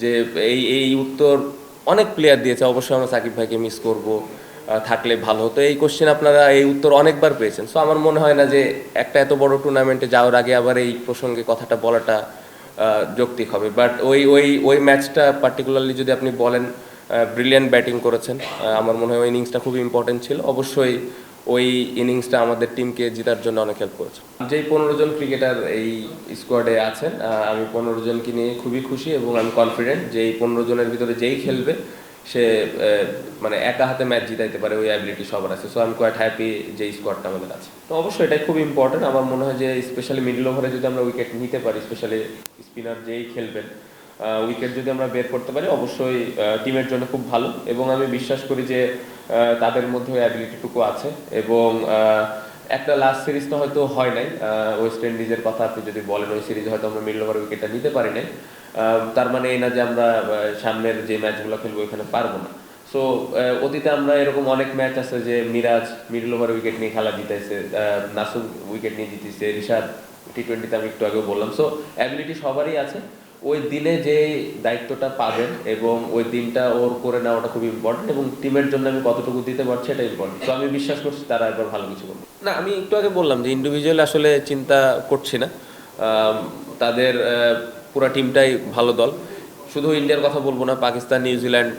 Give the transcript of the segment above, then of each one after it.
যে এই এই উত্তর অনেক প্লেয়ার দিয়েছে। অবশ্যই আমরা সাকিব ভাইকে মিস করব থাকলে ভালো হতো। এই কোশ্চেন আপনারা এই উত্তর অনেকবার পেয়েছেন। সো আমার মনে হয় না যে একটা এত বড় টুর্নামেন্টে যাওয়ার আগে আবার এই প্রসঙ্গে কথাটা বলাটা যৌক্তিক হবে। বাট ওই ওই ওই ম্যাচটা পার্টিকুলারলি যদি আপনি বলেন ব্রিলিয়ান্ট ব্যাটিং করেছেন আমার মনে হয় ওই ইনিংসটা খুব ইম্পর্টেন্ট ছিল। অবশ্যই ওই ইনিংসটা আমাদের টিমকে জেতার জন্য অনেক হেল্প করেছে। যেই পনেরো জন ক্রিকেটার এই স্কোয়াডে আছেন আমি পনেরো জনকে নিয়ে খুবই খুশি এবং আমি কনফিডেন্ট যে এই পনেরো জনের ভিতরে যেই খেলবে, সে মানে একা হাতে ম্যাচ জিতাইতে পারে, ওই অ্যাবিলিটি সবার আছে। সো আমি কোয়াইট হ্যাপি যে স্কোয়াডটা আমাদের আছে। তো অবশ্যই এটাই খুব ইম্পর্টেন্ট আমার মনে হয় যে স্পেশালি মিডল ওভারে যদি আমরা উইকেট নিতে পারি স্পেশালি স্পিনার যেই খেলবেন উইকেট যদি আমরা বের করতে পারি, অবশ্যই টিমের জন্য খুব ভালো। এবং আমি বিশ্বাস করি যে তাদের মধ্যে অ্যাবিলিটিটুকু আছে এবং একটা লাস্ট সিরিজ তো হয়তো হয় নাই ওয়েস্ট ইন্ডিজের কথা আপনি যদি বলেন, ওই সিরিজ হয়তো আমরা মিডল ওভার উইকেটটা নিতে পারি নাই। তার মানে এই না যে আমরা সামনের যে ম্যাচগুলো খেলব ওইখানে পারব না। সো অতীতে আমরা এরকম অনেক ম্যাচ আছে যে মিরাজ মিডল ওভার উইকেট নিয়ে খেলা জিতেছে নাসুম উইকেট নিয়ে জিতেছে, রিশাদ টি টোয়েন্টিতে আমি একটু আগেও বললাম। সো অ্যাবিলিটি সবারই আছে। ওই দিনে যে দায়িত্বটা পাবেন এবং ওই দিনটা ওর করে নেওয়াটা খুব ইম্পর্টেন্ট এবং টিমের জন্য আমি কতটুকু দিতে পারছি এটা ইম্পর্টেন্ট তো আমি বিশ্বাস করছি তারা একবার ভালো কিছু করবে। না, আমি একটু আগে বললাম যে ইন্ডিভিজুয়াল আসলে চিন্তা করছি না। তাদের পুরা টিমটাই ভালো দল। শুধু ইন্ডিয়ার কথা বলব না, পাকিস্তান, নিউজিল্যান্ড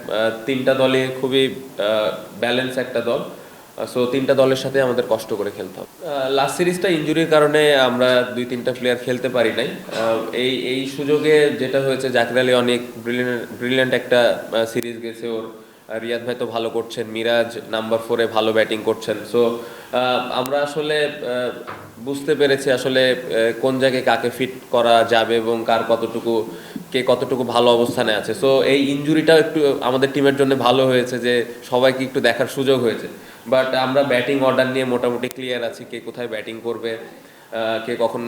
তিনটা দলে খুবই ব্যালেন্স একটা দল। সো তিনটা দলের সাথে আমাদের কষ্ট করে খেলতে হবে। লাস্ট সিরিজটা ইনজুরির কারণে আমরা দুই, তিনটা প্লেয়ার খেলতে পারি নাই। এই এই সুযোগে যেটা হয়েছে, জাকির আলী অনেক ব্রিলিয়েন্ট ব্রিলিয়েন্ট একটা সিরিজ গেছে ওর। রিয়াদ ভাই তো ভালো করছেন, মিরাজ নাম্বার ফোরে ভালো ব্যাটিং করছেন। সো আমরা আসলে বুঝতে পেরেছি আসলে কোন জায়গায় কাকে ফিট করা যাবে এবং কার কতটুকু কে কতটুকু ভালো অবস্থানে আছে। সো এই ইনজুরিটাও একটু আমাদের টিমের জন্য ভালো হয়েছে যে, সবাইকে একটু দেখার সুযোগ হয়েছে। বাট আমরা ব্যাটিং অর্ডার নিয়ে মোটামুটি ক্লিয়ার আছি কে কোথায় ব্যাটিং করবে কে কখন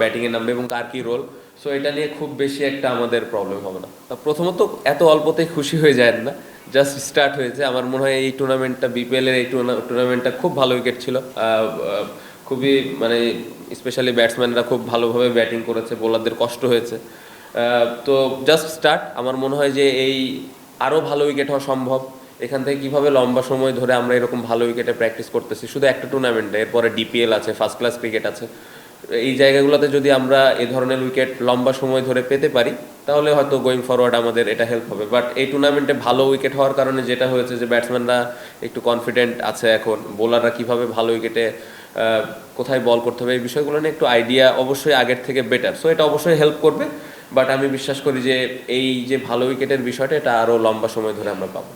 ব্যাটিংয়ে নামবে এবং কার কি রোল সো এটা নিয়ে খুব বেশি একটা আমাদের প্রবলেম হবে না। প্রথমত, এত অল্পতেই খুশি হয়ে যায় না। জাস্ট স্টার্ট হয়েছে। আমার মনে হয় এই টুর্নামেন্টটা বিপিএল এর এই টুর্নামেন্টটা খুব ভালো উইকেট ছিল। খুবই মানে স্পেশালি ব্যাটসম্যানরা খুব ভালোভাবে ব্যাটিং করেছে। বোলারদের কষ্ট হয়েছে। তো জাস্ট স্টার্ট আমার মনে হয় যে এই আরও ভালো উইকেট হওয়া সম্ভব। এখান থেকে কীভাবে লম্বা সময় ধরে আমরা এরকম ভালো উইকেটে প্র্যাকটিস করতেছি? শুধু একটা টুর্নামেন্টে এরপরে ডিপিএল আছে ফার্স্ট ক্লাস ক্রিকেট আছে। এই জায়গাগুলোতে যদি আমরা এ ধরনের উইকেট লম্বা সময় ধরে পেতে পারি, তাহলে হয়তো গোয়িং ফরওয়ার্ড আমাদের এটা হেল্প হবে। বাট এই টুর্নামেন্টে ভালো উইকেট হওয়ার কারণে যেটা হয়েছে যে ব্যাটসম্যানরা একটু কনফিডেন্ট আছে এখন। বোলাররা কীভাবে ভালো উইকেটে কোথায় বল করতে হবে, এই বিষয়গুলো নিয়ে একটু আইডিয়া অবশ্যই আগের থেকে বেটার সো এটা অবশ্যই হেল্প করবে। বাট আমি বিশ্বাস করি যে এই যে ভালো উইকেটের বিষয়টা, এটা আরও লম্বা সময় ধরে আমরা পাবো।